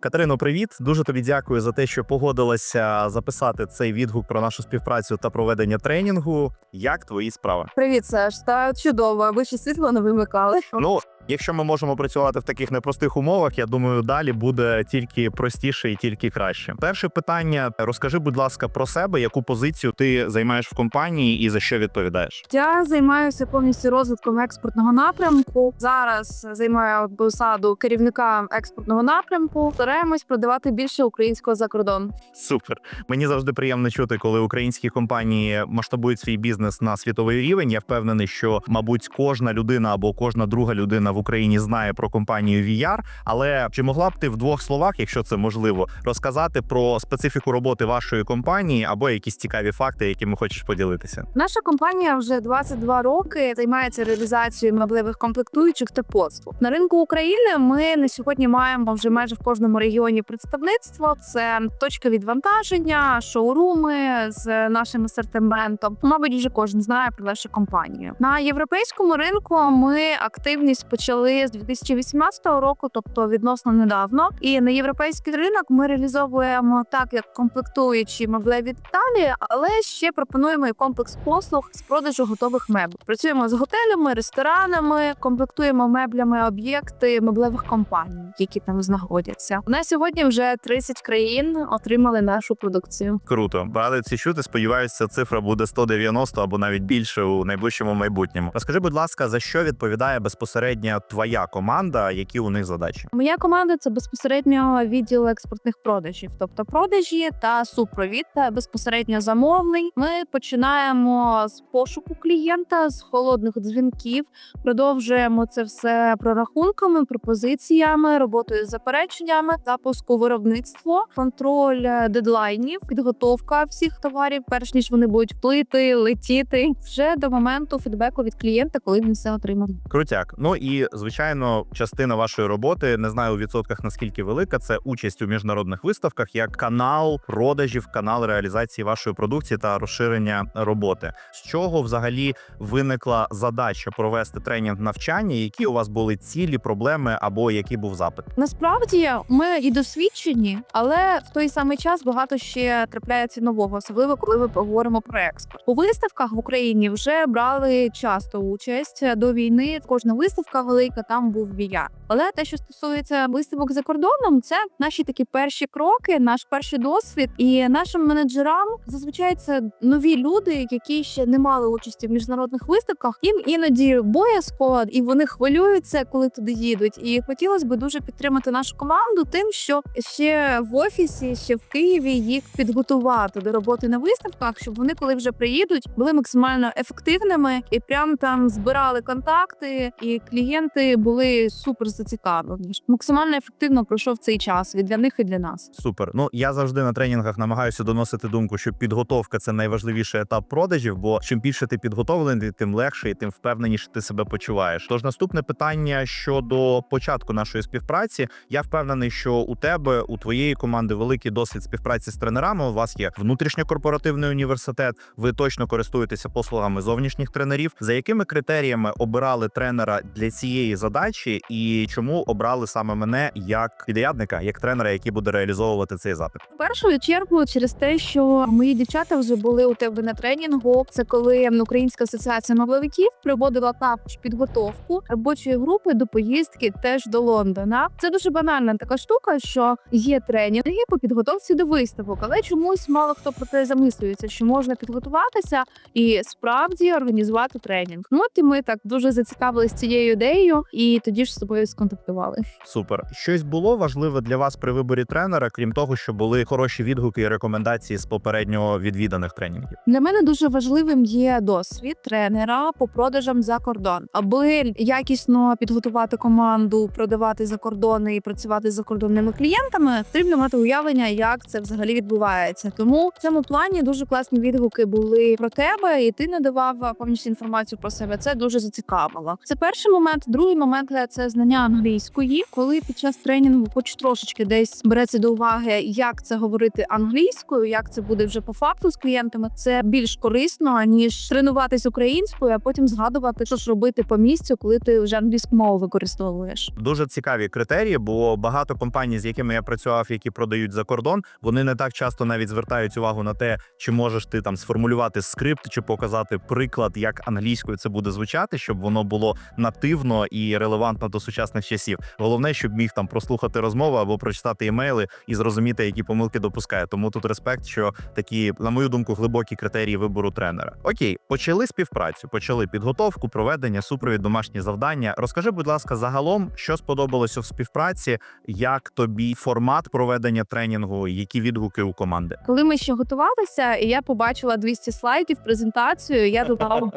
Катерино, привіт. Дуже тобі дякую за те, що погодилася записати цей відгук про нашу співпрацю та проведення тренінгу. Як твої справи? Привіт, Саш. Та чудово. Ви ще світло не вимикали. Ну, якщо ми можемо працювати в таких непростих умовах, я думаю, далі буде тільки простіше і тільки краще. Перше питання: розкажи, будь ласка, про себе, яку позицію ти займаєш в компанії і за що відповідаєш? Я займаюся повністю розвитком експортного напрямку. Зараз займаю посаду керівника експортного напрямку. Стараємось продавати більше українського за кордон. Супер. Мені завжди приємно чути, коли українські компанії масштабують свій бізнес на світовий рівень. Я впевнений, що мабуть кожна людина або кожна друга людина в Україні знає про компанію VR. Але чи могла б ти в двох словах, якщо це можливо, розказати про специфіку роботи вашої компанії або якісь цікаві факти, якими хочеш поділитися? Наша компанія вже 22 роки займається реалізацією меблевих комплектуючих та послуг. На ринку України ми на сьогодні маємо вже майже в кожному регіоні представництво. Це точка відвантаження, шоуруми з нашим асортиментом. Мабуть, вже кожен знає про нашу компанію. На європейському ринку ми активність почали з 2018 року, тобто відносно недавно. І на європейський ринок ми реалізовуємо так, як комплектуючі меблеві деталі, але ще пропонуємо і комплекс послуг з продажу готових меблів. Працюємо з готелями, ресторанами, комплектуємо меблями об'єкти меблевих компаній, які там знаходяться. На сьогодні вже 30 країн отримали нашу продукцію. Круто, радий це чути. Сподіваюся, цифра буде 190 або навіть більше у найближчому майбутньому. Розкажи, будь ласка, за що відповідає безпосередньо твоя команда, які у них задачі? Моя команда це безпосередньо відділ експортних продажів, тобто продажі та супровід та безпосередньо замовлень. Ми починаємо з пошуку клієнта, з холодних дзвінків. Продовжуємо це все прорахунками, пропозиціями, роботою з запереченнями, запуску виробництва, контроль е, дедлайнів, підготовка всіх товарів, перш ніж вони будуть плити, летіти вже до моменту фідбеку від клієнта, коли він все отримав. Крутяк. Ну і звичайно, частина вашої роботи не знаю у відсотках наскільки велика. Це участь у міжнародних виставках як канал продажів, канал реалізації вашої продукції та розширення роботи. З чого взагалі виникла задача провести тренінг навчання? Які у вас були цілі, проблеми або який був запит? Насправді ми і досвідчені, але в той самий час багато ще трапляється нового, особливо коли ми поговоримо про експорт. У виставках в Україні вже брали часто участь до війни. Кожна виставка велика там був VR. Але те, що стосується виставок за кордоном, це наші такі перші кроки, наш перший досвід. І нашим менеджерам зазвичай це нові люди, які ще не мали участі в міжнародних виставках. Їм іноді боязко, і вони хвилюються, коли туди їдуть. І хотілося б дуже підтримати нашу команду тим, що ще в офісі, ще в Києві їх підготувати до роботи на виставках, щоб вони, коли вже приїдуть, були максимально ефективними і прям там збирали контакти, і клієнти були супер зацікавлені. Максимально ефективно пройшов цей час і для них, і для нас. Супер. Ну я завжди на тренінгах намагаюся доносити думку, що підготовка це найважливіший етап продажів, бо чим більше ти підготовлений, тим легше і тим впевненіше ти себе почуваєш. Тож наступне питання щодо початку нашої співпраці. Я впевнений, що у тебе, у твоєї команди, великий досвід співпраці з тренерами. У вас є внутрішньокорпоративний університет. Ви точно користуєтеся послугами зовнішніх тренерів. За якими критеріями обирали тренера для цієї задачі, і чому обрали саме мене як підрядника, як тренера, який буде реалізовувати цей запит? В першу чергу через те, що мої дівчата вже були у тебе на тренінгу. Це коли Українська асоціація мовловиків проводила також підготовку робочої групи до поїздки теж до Лондона. Це дуже банальна така штука, що є тренінги по підготовці до виставок, але чомусь мало хто про це замислюється, що можна підготуватися і справді організувати тренінг. Ну от і ми так дуже зацікавились цією ідеєю, і тоді ж з тобою сконтактували. Супер. Щось було важливе для вас при виборі тренера, крім того, що були хороші відгуки і рекомендації з попередньо відвіданих тренінгів. Для мене дуже важливим є досвід тренера по продажам за кордон, аби якісно підготувати команду, продавати за кордони і працювати з закордонними клієнтами. Потрібно мати уявлення, як це взагалі відбувається. Тому в цьому плані дуже класні відгуки були про тебе, і ти надавав повністю інформацію про себе. Це дуже зацікавило. Це перший момент. Другий момент це знання англійської, коли під час тренінгу, хоч трошечки десь береться до уваги, як це говорити англійською, як це буде вже по факту з клієнтами. Це більш корисно ніж тренуватись українською, а потім згадувати, що ж робити по місцю, коли ти вже англійську мову використовуєш. Дуже цікаві критерії, бо багато компаній, з якими я працював, які продають за кордон, вони не так часто навіть звертають увагу на те, чи можеш ти там сформулювати скрипт, чи показати приклад, як англійською це буде звучати, щоб воно було нативно і релевантно до сучасних часів. Головне, щоб міг там прослухати розмову або прочитати імейли і зрозуміти, які помилки допускає. Тому тут респект, що такі, на мою думку, глибокі критерії вибору тренера. Окей, почали співпрацю, почали підготовку, проведення, супровід, домашні завдання. Розкажи, будь ласка, загалом, що сподобалося в співпраці, як тобі формат проведення тренінгу, які відгуки у команди? Коли ми ще готувалися, і я побачила 200 слайдів, презентацію, я додала.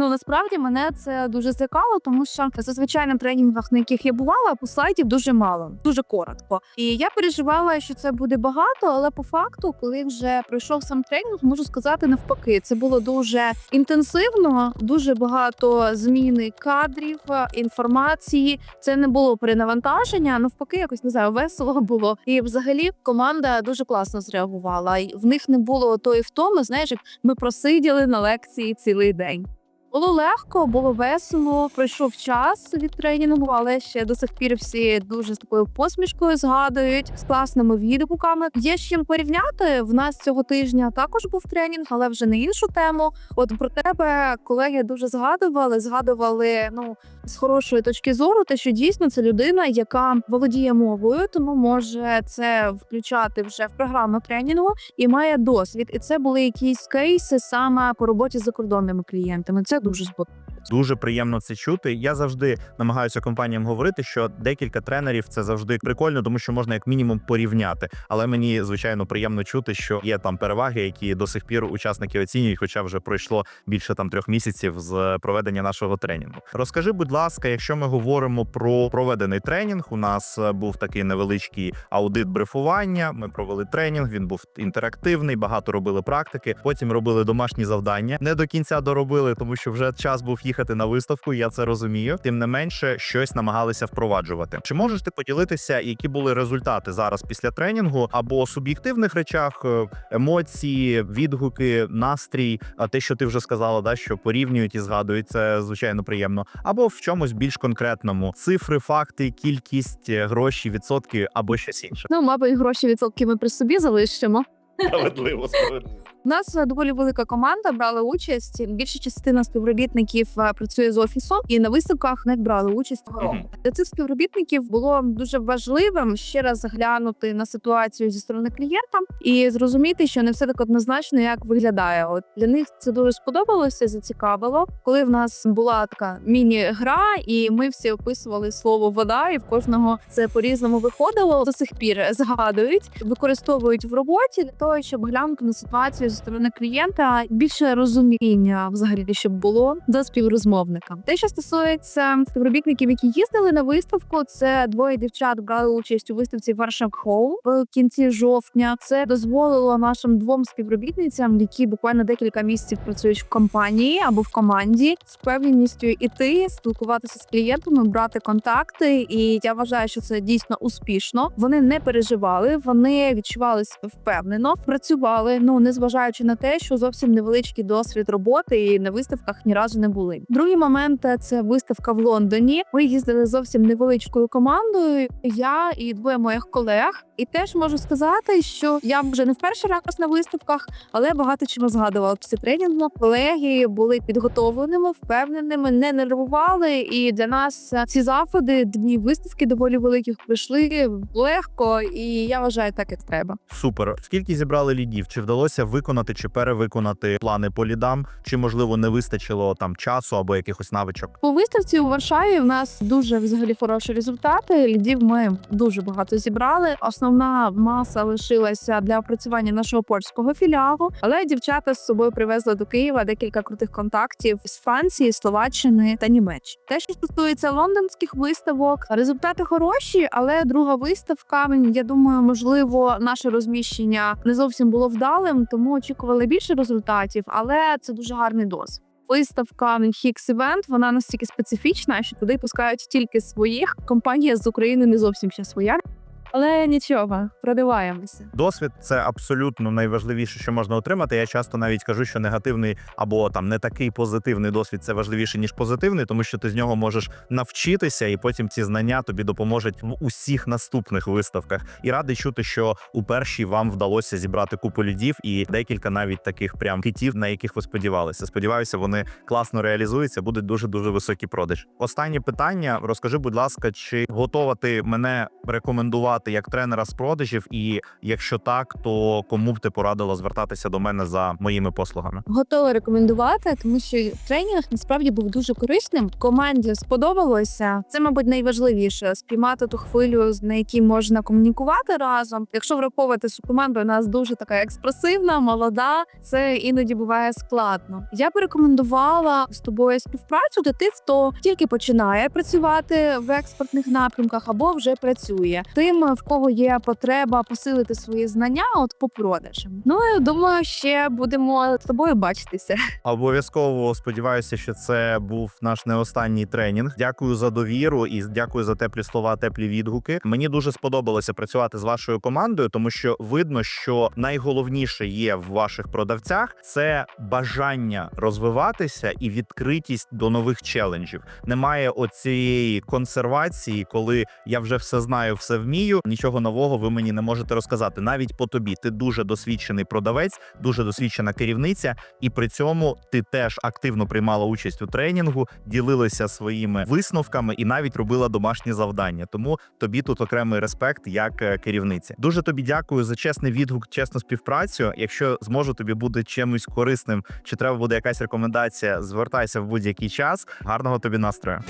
Ну насправді мене це дуже злякало, тому що зазвичай на тренінгах, на яких я бувала, по слайдів дуже мало, дуже коротко. І я переживала, що це буде багато, але по факту, коли вже пройшов сам тренінг, можу сказати навпаки, це було дуже інтенсивно, дуже багато зміни кадрів, інформації. Це не було перенавантаження, навпаки, якось не знаю, весело було. І взагалі команда дуже класно зреагувала. В них не було тої втоми, знаєш, як ми просиділи на лекції цілий день. Було легко, було весело. Пройшов час від тренінгу, але ще до сих пір всі дуже з такою посмішкою згадують з класними відгуками. Є з чим порівняти. В нас цього тижня також був тренінг, але вже на іншу тему. От про тебе колеги дуже згадували. Згадували ну з хорошої точки зору, те, що дійсно це людина, яка володіє мовою, тому може це включати вже в програму тренінгу і має досвід. І це були якісь кейси саме по роботі з закордонними клієнтами. Це дуже сподобалося. Дуже приємно це чути. Я завжди намагаюся компаніям говорити, що декілька тренерів це завжди прикольно, тому що можна як мінімум порівняти. Але мені звичайно приємно чути, що є там переваги, які до сих пір учасники оцінюють, хоча вже пройшло більше там трьох місяців з проведення нашого тренінгу. Розкажи, будь ласка, якщо ми говоримо про проведений тренінг, у нас е, був такий невеличкий аудит брифування. Ми провели тренінг. Він був інтерактивний, багато робили практики. Потім робили домашні завдання. Не до кінця доробили, тому що вже час був їхати на виставку. Я це розумію. Тим не менше, щось намагалися впроваджувати. Чи можеш ти поділитися, які були результати зараз після тренінгу або суб'єктивних речах, е, емоції, відгуки, настрій, а те, що ти вже сказала, да що порівнюють і згадують, це звичайно приємно, або в чомусь більш конкретному цифри, факти, кількість, е, гроші, відсотки або щось інше. Ну, мабуть, гроші відсотки ми при собі залишимо. Справедливо, справедливо. У нас е, доволі велика команда брала участь. Більша частина співробітників е, працює з офісу і на виставках не брали участь цього року. Для цих співробітників було дуже важливим ще раз глянути на ситуацію зі сторони клієнта і зрозуміти, що не все так однозначно, як виглядає. От для них це дуже сподобалося, зацікавило. Коли в нас була така міні-гра, і ми всі описували слово вода, і в кожного це по-різному виходило. До сих пір згадують, використовують в роботі для того, щоб глянути на ситуацію зі сторони клієнта, більше розуміння взагалі, щоб було до співрозмовника. Те, що стосується співробітників, які їздили на виставку, це двоє дівчат брали участь у виставці Варшав Хоу в кінці жовтня. Це дозволило нашим двом співробітницям, які буквально декілька місяців працюють в компанії або в команді, з впевненістю іти, спілкуватися з клієнтами, брати контакти. І я вважаю, що це дійсно успішно. Вони не переживали, вони відчували впевнено, працювали. Ну незважаючи на те, що зовсім невеличкий досвід роботи і на виставках ні разу не були. Другий момент е, це виставка в Лондоні. Ми їздили зовсім невеличкою командою. Я і двоє моїх колег. І теж можу сказати, що я вже не в перший раз на виставках, але багато чого згадувала після тренінгу. Колеги були підготовленими, впевненими, не нервували. І для нас е, ці заходи, дні виставки доволі великих пройшли легко, і я вважаю, так як треба. Супер. Скільки зібрали лідів? Чи вдалося виконати чи перевиконати плани по лідам? Чи можливо не вистачило там часу або якихось навичок? По виставці у Варшаві в нас дуже взагалі хороші результати. Лідів ми дуже багато зібрали. Основна маса лишилася для опрацювання нашого польського філіалу, але дівчата з собою привезли до Києва декілька крутих контактів з Франції, Словаччини та Німеччини. Те, що стосується лондонських виставок, результати хороші, але друга виставка, я думаю, можливо, наше розміщення не зовсім було вдалим, тому очікували більше результатів, але це дуже гарний досвід. виставка Hix Event, вона настільки специфічна, що туди пускають тільки своїх. Компанія з України не зовсім ще своя. Але нічого, продиваємося. Досвід це абсолютно найважливіше, що можна отримати. Я часто навіть кажу, що негативний або там не такий позитивний досвід це важливіше ніж позитивний, тому що ти з нього можеш навчитися, і потім ці знання тобі допоможуть в усіх наступних виставках. І радий чути, що у першій вам вдалося зібрати купу лідів і декілька навіть таких прям хітів, на яких ви сподівалися. Сподіваюся, вони класно реалізуються. Будуть дуже дуже високі продажі. Останнє питання: розкажи, будь ласка, чи готова ти мене рекомендувати як тренера з продажів? І якщо так, то кому б ти порадила звертатися до мене за моїми послугами? Готова рекомендувати, тому що тренінг насправді був дуже корисним. Команді сподобалося. Це, мабуть, найважливіше спіймати ту хвилю, на якій можна комунікувати разом. Якщо враховувати, що команда у нас дуже така експресивна, молода, це іноді буває складно. Я би рекомендувала з тобою співпрацю до тих, хто тільки починає працювати в експортних напрямках або вже працює. Тим, в кого є потреба посилити свої знання, от по продажам. Ну я думаю, ще будемо з тобою бачитися. Обов'язково сподіваюся, що це був наш не останній тренінг. Дякую за довіру і дякую за теплі слова, теплі відгуки. Мені дуже сподобалося працювати з вашою командою, тому що видно, що найголовніше є в ваших продавцях це бажання розвиватися і відкритість до нових челенджів. Немає оцієї консервації, коли я вже все знаю, все вмію. Нічого нового ви мені не можете розказати. Навіть по тобі ти дуже досвідчений продавець, дуже досвідчена керівниця, і при цьому ти теж активно приймала участь у тренінгу, ділилася своїми висновками і навіть робила домашні завдання. Тому тобі тут окремий респект як е, керівниці. Дуже тобі дякую за чесний відгук, чесну співпрацю. Якщо зможу тобі бути чимось корисним, чи треба буде якась рекомендація, звертайся в будь-який час. Гарного тобі настрою.